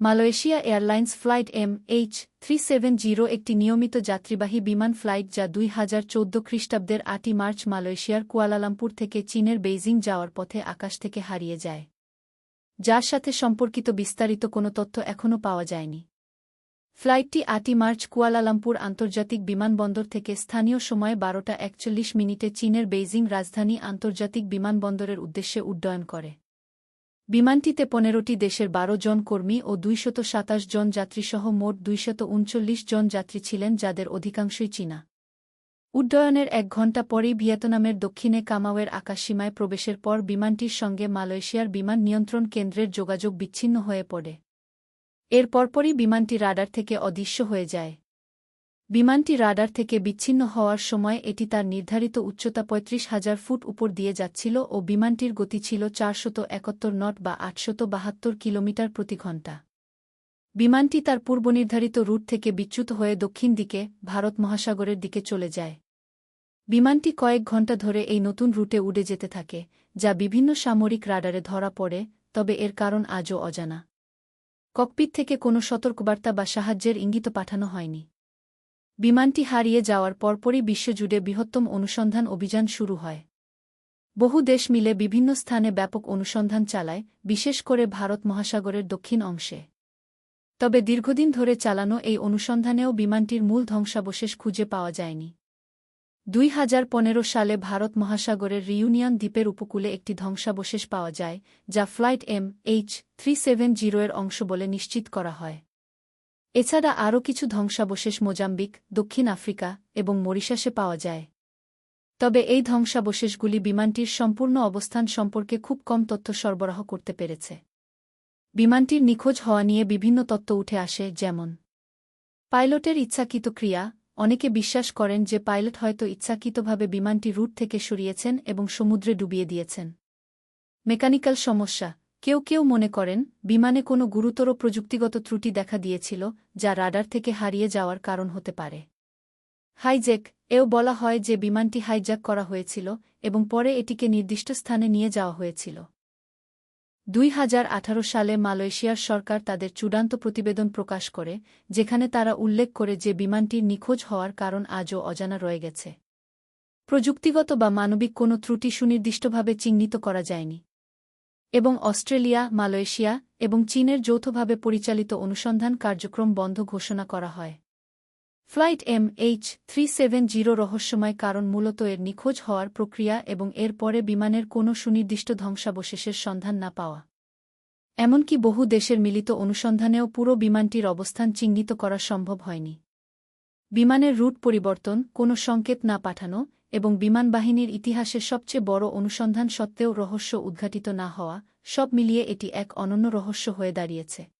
Malaysia airlines flight M H three seven zero একটি নিয়মিত যাত্রীবাহী বিমান ফ্লাইট যা দুই হাজার চোদ্দ খ্রিস্টাব্দের আটই মার্চ মালয়েশিয়ার কুয়ালালামপুর থেকে চীনের বেইজিং যাওয়ার পথে আকাশ থেকে হারিয়ে যায়। যার সাথে সম্পর্কিত বিস্তারিত কোনো তথ্য এখনও পাওয়া যায়নি। ফ্লাইটটি আটই মার্চ কুয়ালালামপুর আন্তর্জাতিক বিমানবন্দর থেকে স্থানীয় সময়ে বারোটা একচল্লিশ মিনিটে চীনের বেইজিং রাজধানী আন্তর্জাতিক বিমানবন্দরের উদ্দেশ্যে উড্ডয়ন করে। বিমানটিতে পনেরোটি দেশের বারো জন কর্মী ও দুইশত সাতাশ জন যাত্রীসহ মোট দুইশত উনচল্লিশ জন যাত্রী ছিলেন, যাদের অধিকাংশই চীনা। উড্ডয়নের এক ঘণ্টা পরেই ভিয়েতনামের দক্ষিণে কামাওয়ের আকাশসীমায় প্রবেশের পর বিমানটির সঙ্গে মালয়েশিয়ার বিমান নিয়ন্ত্রণ কেন্দ্রের যোগাযোগ বিচ্ছিন্ন হয়ে পড়ে। এর পরপরই বিমানটি রাডার থেকে অদৃশ্য হয়ে যায়। বিমানটি রাডার থেকে বিচ্ছিন্ন হওয়ার সময় এটি তার নির্ধারিত উচ্চতা পঁয়ত্রিশ হাজার ফুট উপর দিয়ে যাচ্ছিল ও বিমানটির গতি ছিল চারশত একাত্তর নট বা আটশত বাহাত্তর কিলোমিটার প্রতি ঘণ্টা। বিমানটি তার পূর্বনির্ধারিত রুট থেকে বিচ্যুত হয়ে দক্ষিণ দিকে, ভারত মহাসাগরের দিকে চলে যায়। বিমানটি কয়েক ঘণ্টা ধরে এই নতুন রুটে উড়ে যেতে থাকে, যা বিভিন্ন সামরিক রাডারে ধরা পড়ে, তবে এর কারণ আজও অজানা। ককপিট থেকে কোনো সতর্কবার্তা বা সাহায্যের ইঙ্গিত পাঠানো হয়নি। বিমানটি হারিয়ে যাওয়ার পরপরই বিশ্বজুড়ে বৃহত্তম অনুসন্ধান অভিযান শুরু হয়। বহু দেশ মিলে বিভিন্ন স্থানে ব্যাপক অনুসন্ধান চালায়, বিশেষ করে ভারত মহাসাগরের দক্ষিণ অংশে। তবে দীর্ঘদিন ধরে চালানো এই অনুসন্ধানেও বিমানটির মূল ধ্বংসাবশেষ খুঁজে পাওয়া যায়নি। দুই হাজার পনেরো সালে ভারত মহাসাগরের রিউনিয়ন দ্বীপের উপকূলে একটি ধ্বংসাবশেষ পাওয়া যায়, যা flight M H three seven জিরোয়ের অংশ বলে নিশ্চিত করা হয়। এছাড়া আরও কিছু ধ্বংসাবশেষ মোজাম্বিক, দক্ষিণ আফ্রিকা এবং মরিশাসে পাওয়া যায়। তবে এই ধ্বংসাবশেষগুলি বিমানটির সম্পূর্ণ অবস্থান সম্পর্কে খুব কম তথ্য সরবরাহ করতে পেরেছে। বিমানটির নিখোঁজ হওয়া নিয়ে বিভিন্ন তত্ত্ব উঠে আসে, যেমন, পাইলটের ইচ্ছাকৃত ক্রিয়া, অনেকে বিশ্বাস করেন যে পাইলট হয়তো ইচ্ছাকৃতভাবে বিমানটি রুট থেকে সরিয়েছেন এবং সমুদ্রে ডুবিয়ে দিয়েছেন। মেকানিক্যাল সমস্যা কেউ কেউ মনে করেন, বিমানে কোনো গুরুতর প্রযুক্তিগত ত্রুটি দেখা দিয়েছিল, যা রাডার থেকে হারিয়ে যাওয়ার কারণ হতে পারে। হাইজ্যাক, এও বলা হয় যে বিমানটি হাইজ্যাক করা হয়েছিল এবং পরে এটিকে নির্দিষ্ট স্থানে নিয়ে যাওয়া হয়েছিল। দুই হাজার আঠারো সালে মালয়েশিয়ার সরকার তাদের চূড়ান্ত প্রতিবেদন প্রকাশ করে, যেখানে তারা উল্লেখ করে যে বিমানটির নিখোঁজ হওয়ার কারণ আজও অজানা রয়ে গেছে। প্রযুক্তিগত বা মানবিক কোনো ত্রুটি সুনির্দিষ্টভাবে চিহ্নিত করা যায়নি। এবং অস্ট্রেলিয়া, মালয়েশিয়া এবং চীনের যৌথভাবে পরিচালিত অনুসন্ধান কার্যক্রম বন্ধ ঘোষণা করা হয়। Flight M H three seven zero রহস্যময় কারণ মূলত এর নিখোঁজ হওয়ার প্রক্রিয়া এবং এর পরে বিমানের কোনো সুনির্দিষ্ট ধ্বংসাবশেষের সন্ধান না পাওয়া। এমনকি বহু দেশের মিলিত অনুসন্ধানেও পুরো বিমানটির অবস্থান চিহ্নিত করা সম্ভব হয়নি। বিমানের রুট পরিবর্তন, কোনো সংকেত না পাঠানো এবং বিমান বাহিনীর ইতিহাসের সবচেয়ে বড় অনুসন্ধান সত্ত্বেও রহস্য উদ্ঘাটিত না হওয়া, সব মিলিয়ে এটি এক অনন্য রহস্য হয়ে দাঁড়িয়েছে।